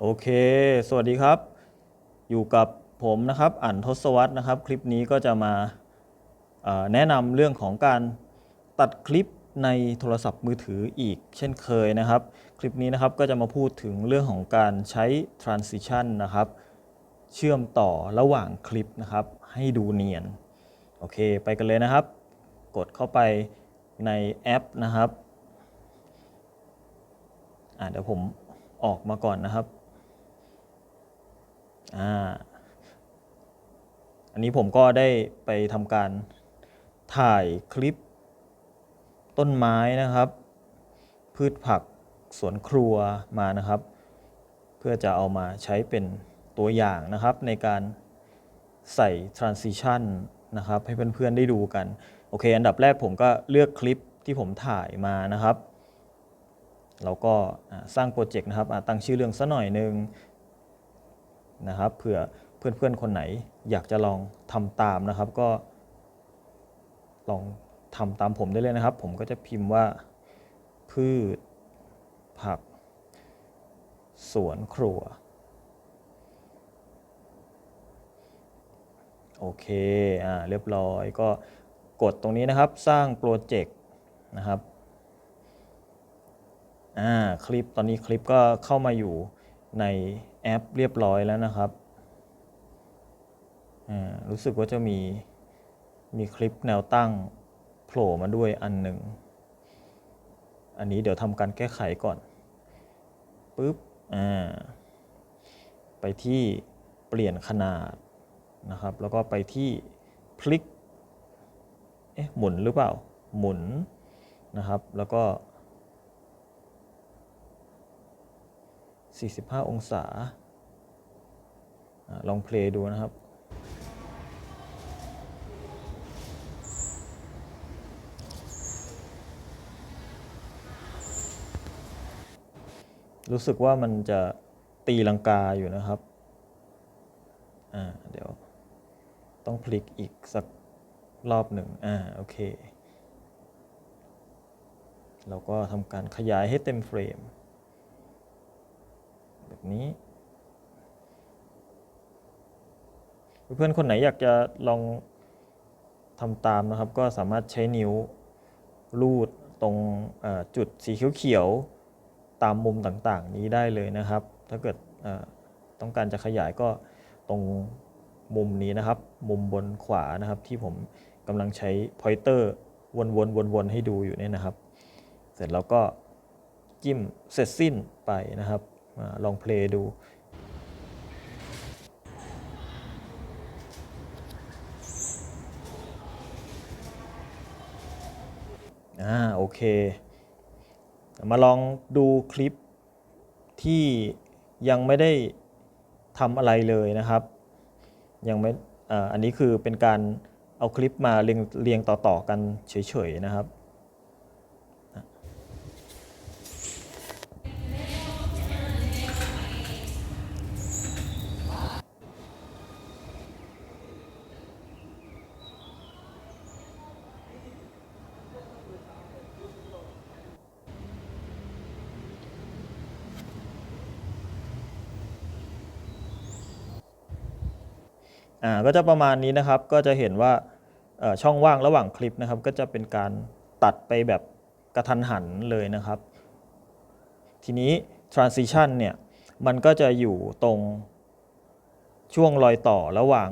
โอเค สวัสดีครับ อยู่กับผมนะครับ อั๋นทศวรรษนะครับ คลิปนี้ก็จะมาแนะนำเรื่องของการตัดคลิปในโทรศัพท์มือถืออีกเช่นเคยนะครับ คลิปนี้นะครับก็จะมาพูดถึงเรื่องของการใช้ transition นะครับ เชื่อมต่อระหว่างคลิปนะครับ ให้ดูเนียน โอเค ไปกันเลยนะครับ กดเข้าไปในแอปนะครับ อ่าเดี๋ยวผมออกมาก่อนนะครับ อ่าอันนี้ผมก็ได้ไปทำการถ่ายคลิป ต้นไม้นะครับ พืชผักสวนครัวมานะครับ เพื่อจะเอามาใช้เป็นตัวอย่างนะครับ ในการใส่ transition นะครับ ให้เพื่อนๆได้ดูกัน โอเค อันดับแรกผมก็เลือกคลิปที่ผมถ่ายมานะครับเราก็สร้างโปรเจกต์นะครับตั้งชื่อเรื่องสักหน่อยหนึ่ง นะครับเผื่อเพื่อนๆคนไหนอยากจะลองทำตามนะครับ ก็ลองทำตามผมได้เลยนะครับ ผมก็จะพิมพ์ว่าพืชผัก สวนครัว โอเคอ่าเรียบร้อยก็กดตรงนี้นะครับสร้างโปรเจกต์นะครับอ่าคลิปตอนนี้คลิปก็เข้ามาอยู่ใน แอปเรียบร้อยแล้วนะครับอ่ารู้สึกว่าจะมีมีคลิปแนวตั้งโผล่มาด้วยอันหนึ่ง อันนี้เดี๋ยวทำการแก้ไขก่อนปุ๊บ อ่า ไปที่เปลี่ยนขนาดนะครับ แล้วก็ไปที่พลิก เอ๊ะ หมุนหรือเปล่า หมุนนะครับ แล้วก็ 45 องศาอาลองเพลย์ดูนะครับ รู้สึกว่ามันจะตีลังกาอยู่นะครับ อ่า เดี๋ยว ต้องพลิกอีกสักรอบหนึ่ง อ่า โอเค เราก็ทำการขยายให้เต็มเฟรม แบบนี้ เพื่อนคนไหนอยากจะลองทำตามนะครับ ก็สามารถใช้นิ้วลูดตรงจุดสีเขียวๆตามมุมต่างๆ นี้ได้เลยนะครับ ถ้าเกิดต้องการจะขยายก็ตรงมุมนี้นะครับ มุมบนขวานะครับ ที่ผมกำลังใช้พอยเตอร์วนๆวนๆให้ดูอยู่เนี่ยนะครับ เสร็จแล้วก็จิ้มเสร็จสิ้นไปนะครับ ลองเพลย์ดูอ่าโอเค มาลองดูคลิปที่ยังไม่ได้ทำอะไรเลยนะครับ ยังไม่อ่าอันนี้คือเป็นการเอาคลิปมาเรียงเรียงต่อ ๆ กันเฉย ๆ นะครับ อ่าก็จะประมาณนี้นะครับก็จะเห็นว่าช่องว่างระหว่างคลิปนะครับ ก็จะเป็นการตัดไปแบบกระทันหันเลยนะครับ ทีนี้ transition เนี่ยมันก็จะอยู่ตรงช่วงรอยต่อระหว่าง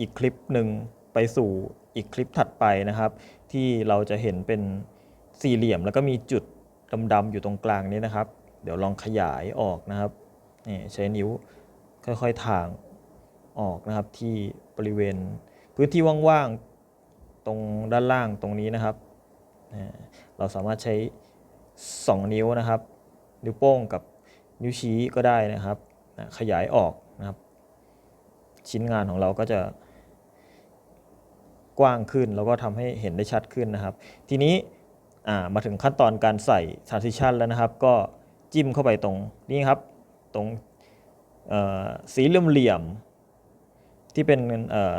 อีกคลิปหนึ่งไปสู่อีกคลิปถัดไปนะครับ ที่เราจะเห็นเป็นสี่เหลี่ยมแล้วก็มีจุดดำๆอยู่ตรงกลางนี้นะครับ เดี๋ยวลองขยายออกนะครับนี่ใช้นิ้วค่อยๆ ถ่าง ออกนะครับที่บริเวณ พื้นที่ว่างๆตรงด้านล่างตรงนี้นะครับ เราสามารถใช้ 2 นิ้วนะครับ นิ้วโป้งกับนิ้วชี้ก็ได้นะครับ ขยายออกนะครับ ชิ้นงานของเราก็จะกว้างขึ้นแล้วก็ทำให้เห็นได้ชัดขึ้นนะครับ ทีนี้มาถึงขั้นตอนการใส่ transition แล้วนะครับ ก็จิ้มเข้าไปตรงนี้ครับ ตรงสีเหลี่ยม ที่เป็น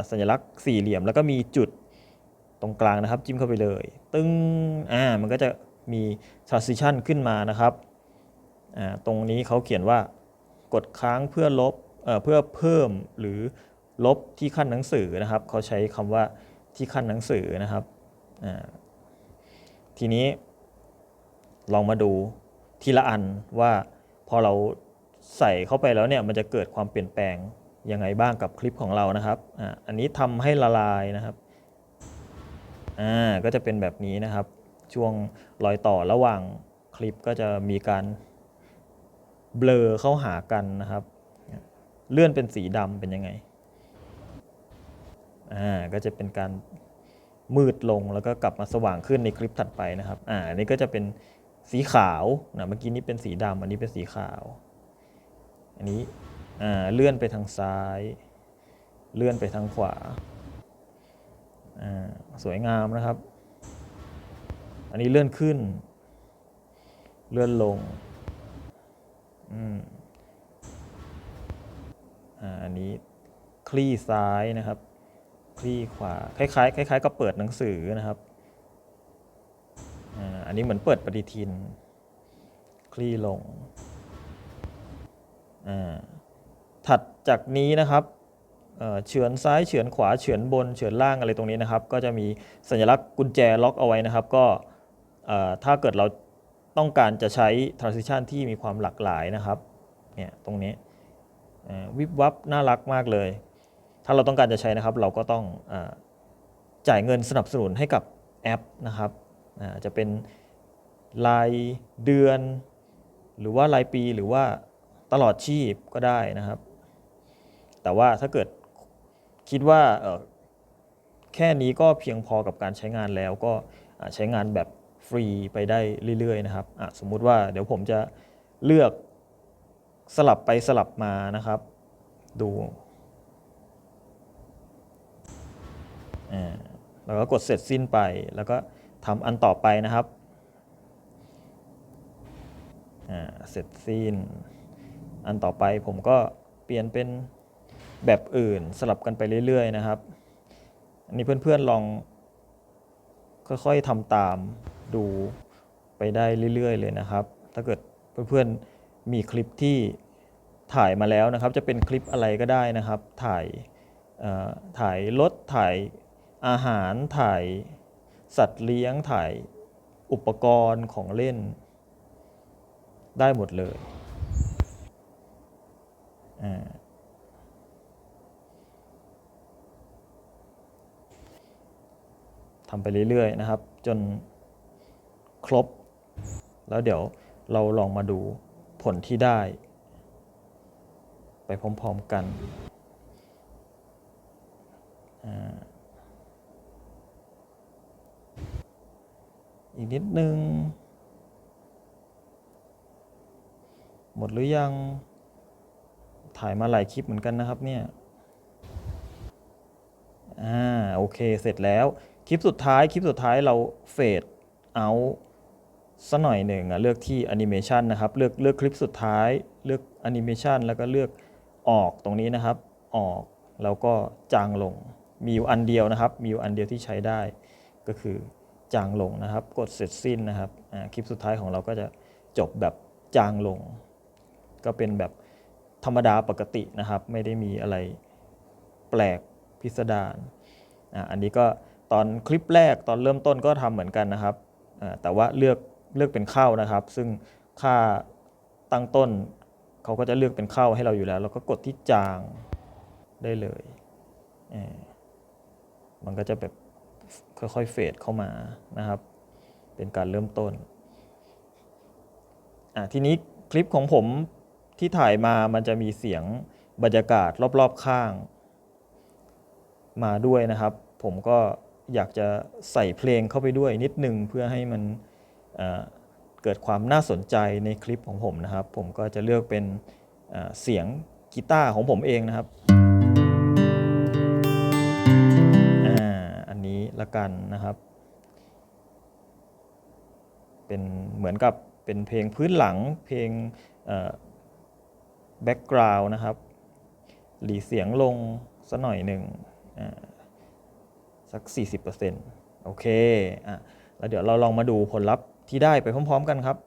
สัญลักษณ์สี่เหลี่ยม แล้วก็มีจุดตรงกลางนะครับ จิ้มเข้าไปเลย ตึ้งอ่ามันก็จะมี transition ขึ้นมานะครับอ่าตรงนี้เขาเขียนว่ากดค้างเพื่อลบเอ่อเพื่อเพิ่มหรือลบที่ขั้นหนังสือนะครับเขาใช้คำว่าที่ขั้นหนังสือนะครับอ่าทีนี้ลองมาดูทีละอันว่าพอเราใส่เข้าไปแล้วเนี่ยมันจะเกิดความเปลี่ยนแปลง ยังไงบ้างกับคลิปของเรานะครับอ่าอันนี้ทำให้ละลายนะครับอ่าก็จะเป็นแบบนี้นะครับ ช่วงรอยต่อระหว่างคลิปก็จะมีการเบลอเข้าหากันนะครับ เลื่อนเป็นสีดำเป็นยังไงอ่าก็จะเป็นการมืดลงแล้วก็กลับมาสว่างขึ้นในคลิปถัดไปนะครับ อ่าอันนี้ก็จะเป็นสีขาวนะเมื่อกี้นี้เป็นสีดำอันนี้เป็นสีขาว อันนี้ เลื่อนไปทางซ้าย เลื่อนไปทางขวา สวยงามนะครับ อันนี้เลื่อนขึ้น เลื่อนลงอันนี้คลี่ซ้ายนะครับ คลี่ขวา คล้ายๆคล้ายๆกับเปิดหนังสือนะครับ อันนี้เหมือนเปิดปฏิทิน คลี่ลง อ่า ถัดจากนี้นะครับเฉือนซ้ายเฉือนขวาเฉือนบนเฉือนล่างอะไรตรงนี้นะครับ ก็จะมีสัญลักษณ์กุญแจล็อกเอาไว้นะครับ ก็ถ้าเกิดเราต้องการจะใช้ transition ที่มีความหลากหลายนะครับเนี่ยตรงนี้วิบวับน่ารักมากเลย ถ้าเราต้องการจะใช้นะครับ เราก็ต้องอจ่ายเงินสนับสนุนให้กับแอปนะครับจะเป็นรายเดือน หรือว่ารายปีหรือว่าตลอดชีพก็ได้นะครับ แต่ว่าถ้าเกิดคิดว่าแค่นี้ก็เพียงพอกับการใช้งานแล้วก็ใช้งานแบบฟรีไปได้เรื่อยๆนะครับสมมุติว่าเดี๋ยวผมจะเลือกสลับไปสลับมานะครับ ดูแล้วก็กดเสร็จสิ้นไปแล้วก็ทำอันต่อไปนะครับเสร็จสิ้น อันต่อไปผมก็เปลี่ยนเป็น แบบอื่นสลับกันไปเรื่อยๆนะครับ อันนี้เพื่อนๆลองค่อยๆทำตามดูไปได้เรื่อย ๆ เลยนะครับ ถ้าเกิดเพื่อนๆมีคลิปที่ถ่ายมาแล้วนะครับ จะเป็นคลิปอะไรก็ได้นะครับ ถ่ายถ่ายรถถ่ายอาหารถ่ายสัตว์เลี้ยงถ่ายอุปกรณ์ของเล่น ได้หมดเลยอ่า ทำไปเรื่อยๆนะครับ จนครบ แล้วเดี๋ยวเราลองมาดูผลที่ได้ ไปพร้อมๆกันอีกนิดนึง หมดหรือยัง ถ่ายมาหลายคลิปเหมือนกันนะครับเนี่ย อ่า โอเค เสร็จแล้ว ลิปสุดท้ายคลิปสุดท้ายเราเฟดเอาสัหน่อยหนึ่งอะเลือกที่แอนิเมชันนะครับ เลือกเลือกคลิปสุดท้าย เลือกแอนิเมชันแล้วก็เลือกออกตรงนี้นะครับ ออกแล้วก็จางลง มีอยู่อันเดียวนะครับ มีอยู่อันเดียวที่ใช้ได้ ก็คือจางลงนะครับ กดเสร็จสิ้นนะครับคลิปสุดท้ายของเราก็จะจบแบบจางลง ก็เป็นแบบธรรมดาปกตินะครับ ไม่ได้มีอะไรแปลกพิสดารออันนี้ก็ ตอนคลิปแรกตอนเริ่มต้นก็ทำเหมือนกันนะครับ แต่ว่าเลือกเลือกเป็นเข้านะครับ ซึ่งค่าตั้งต้นเขาก็จะเลือกเป็นเข้าให้เราอยู่แล้ว เราก็กดที่จางได้เลย มันก็จะแบบค่อยๆเฟดเข้ามานะครับ เป็นการเริ่มต้น ทีนี้คลิปของผมที่ถ่ายมามันจะมีเสียงบรรยากาศรอบๆข้าง มาด้วยนะครับ ผมก็ อยากจะใส่เพลงเข้าไปด้วยนิดนึงเพื่อให้มันเกิดความน่าสนใจในคลิปของผมนะครับ ผมก็จะเลือกเป็นเสียงกีตาร์ของผมเองนะครับอ่าอันนี้ละกันนะครับ เป็นเหมือนกับเป็นเพลงพื้นหลังเพลงแบ็กกราวน์นะครับ หลีเสียงลงสักหน่อยหนึ่งอ่า สัก 40%โอเคอะแล้วเดี๋ยวเราลองมาดูผลลัพธ์ที่ได้ไปพร้อม ๆ กันครับ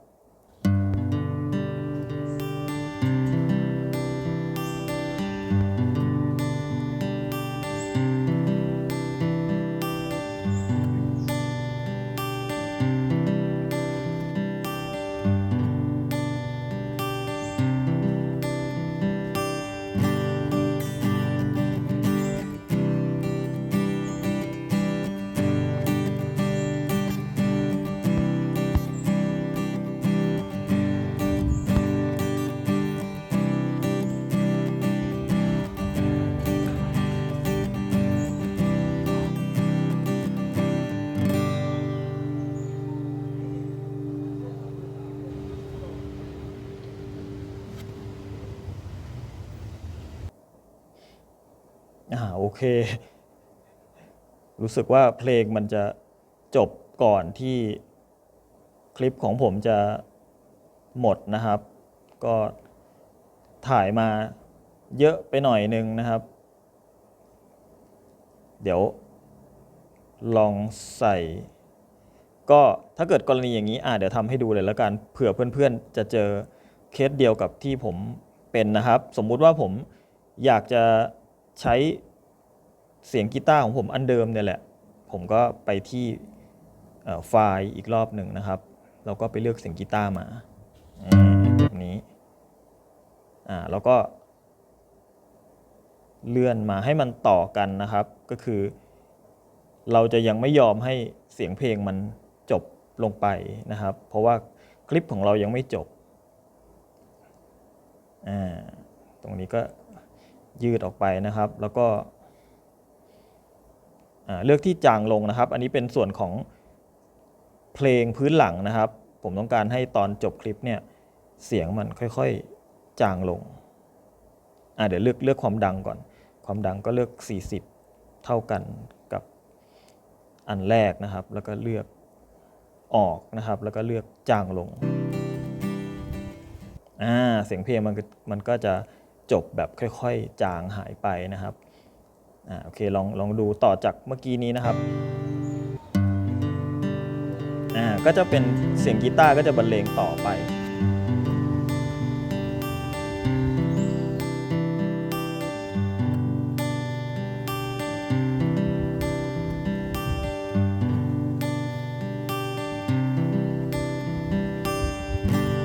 โอเค รู้สึกว่าเพลงมันจะจบก่อนที่คลิปของผมจะหมดนะครับ ก็ถ่ายมาเยอะไปหน่อยนึงนะครับ เดี๋ยวลองใส่ ก็ถ้าเกิดกรณีอย่างนี้อ่าเดี๋ยวทำให้ดูเลยแล้วกันเผื่อเพื่อนๆ จะเจอเคสเดียวกับที่ผมเป็นนะครับ สมมุติว่าผมอยากจะใช้ สียงกีตาร์ของผมอันเดิมเนี่ยแหละ ผมก็ไปที่ไฟล์อีกรอบหนึ่งนะครับ เราก็ไปเลือกเสียงกีตาร์มาแบบนี้อ่าแล้วก็ เลื่อนมาให้มันต่อกันนะครับ ก็คือ เราจะยังไม่ยอมให้เสียงเพลงมันจบลงไปนะครับ เพราะว่าคลิปของเรายังไม่จบอ่าตรงนี้ก็ยืดออกไปนะครับ แล้วก็ เลือกที่จางลงนะครับ อันนี้เป็นส่วนของเพลงพื้นหลังนะครับ ผมต้องการให้ตอนจบคลิปเนี่ยเสียงมันค่อยๆจางลงอ่าเดี๋ยวเลือกเลือกความดังก่อน ความดังก็เลือก 40 เท่ากันกับอันแรกนะครับ แล้วก็เลือกออกนะครับ แล้วก็เลือกจางลงอ่าเสียงเพลงมันมันก็จะจบแบบค่อย ๆ จางหายไปนะครับ อ่าโอเคลองลองดูต่อจากเมื่อกี้นี้นะครับอ่าก็จะเป็นเสียงกีตาร์ก็จะบรรเลงต่อไป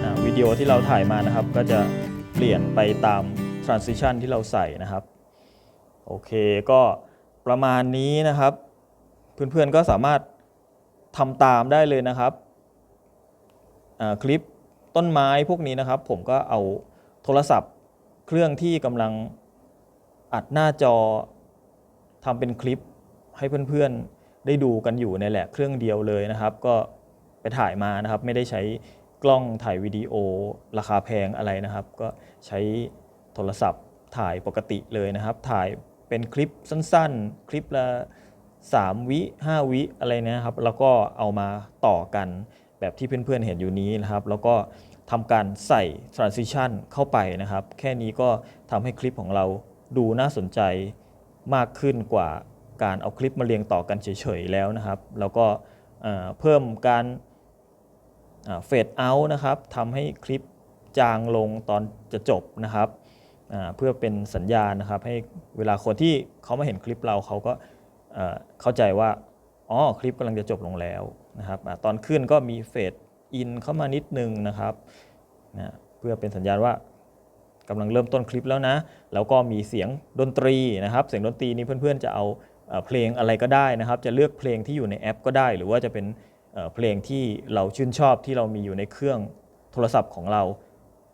อ่าวิดีโอที่เราถ่ายมานะครับ ก็จะเปลี่ยนไปตาม transition ที่เราใส่นะครับ โอเคก็ประมาณนี้นะครับ เพื่อนๆก็สามารถทำตามได้เลยนะครับคลิปต้นไม้พวกนี้นะครับ ผมก็เอาโทรศัพท์เครื่องที่กำลังอัดหน้าจอทำเป็นคลิปให้เพื่อนๆได้ดูกันอยู่ในแหละเครื่องเดียวเลยนะครับ ก็ไปถ่ายมานะครับ ไม่ได้ใช้กล้องถ่ายวิดีโอราคาแพงอะไรนะครับ ก็ใช้โทรศัพท์ถ่ายปกติเลยนะครับ ถ่าย เป็นคลิปสั้นๆ คลิปละ3 วิ 5 วิอะไรเนะครับ แล้วก็เอามาต่อกันแบบที่เพื่อนๆเห็นอยู่นี้นะครับ แล้วก็ทำการใส่ transition เข้าไปนะครับ แค่นี้ก็ทำให้คลิปของเราดูน่าสนใจมากขึ้นกว่าการเอาคลิปมาเรียงต่อกันเฉยๆแล้วนะครับ แล้วก็เพิ่มการเฟดเอาท์นะครับทำให้คลิปจางลงตอนจะจบนะครับ เพื่อเป็นสัญญาณนะครับ ให้เวลาคนที่เขามาเห็นคลิปเราเขาก็เข้าใจว่าอ๋อคลิปกำลังจะจบลงแล้วนะครับอตอนขึ้นก็มีเฟดอินเข้ามานิดนึงนะครับนะเพื่อเป็นสัญญาณว่ากำลังเริ่มต้นคลิปแล้วนะ แล้วก็มีเสียงดนตรีนะครับ เสียงดนตรีนี้เพื่อนๆจะเอาเพลงอะไรก็ได้นะครับ จะเลือกเพลงที่อยู่ในแอปก็ได้ หรือว่าจะเป็นเพลงที่เราชื่นชอบที่เรามีอยู่ในเครื่องโทรศัพท์ของเรา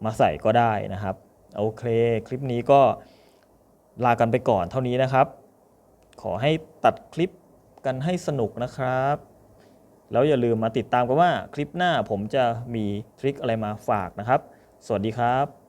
มาใส่ก็ได้นะครับ โอเค คลิปนี้ก็ลากันไปก่อนเท่านี้นะครับ ขอให้ตัดคลิปกันให้สนุกนะครับ แล้วอย่าลืมมาติดตามกันว่าคลิปหน้าผมจะมีทริคอะไรมาฝากนะครับ สวัสดีครับ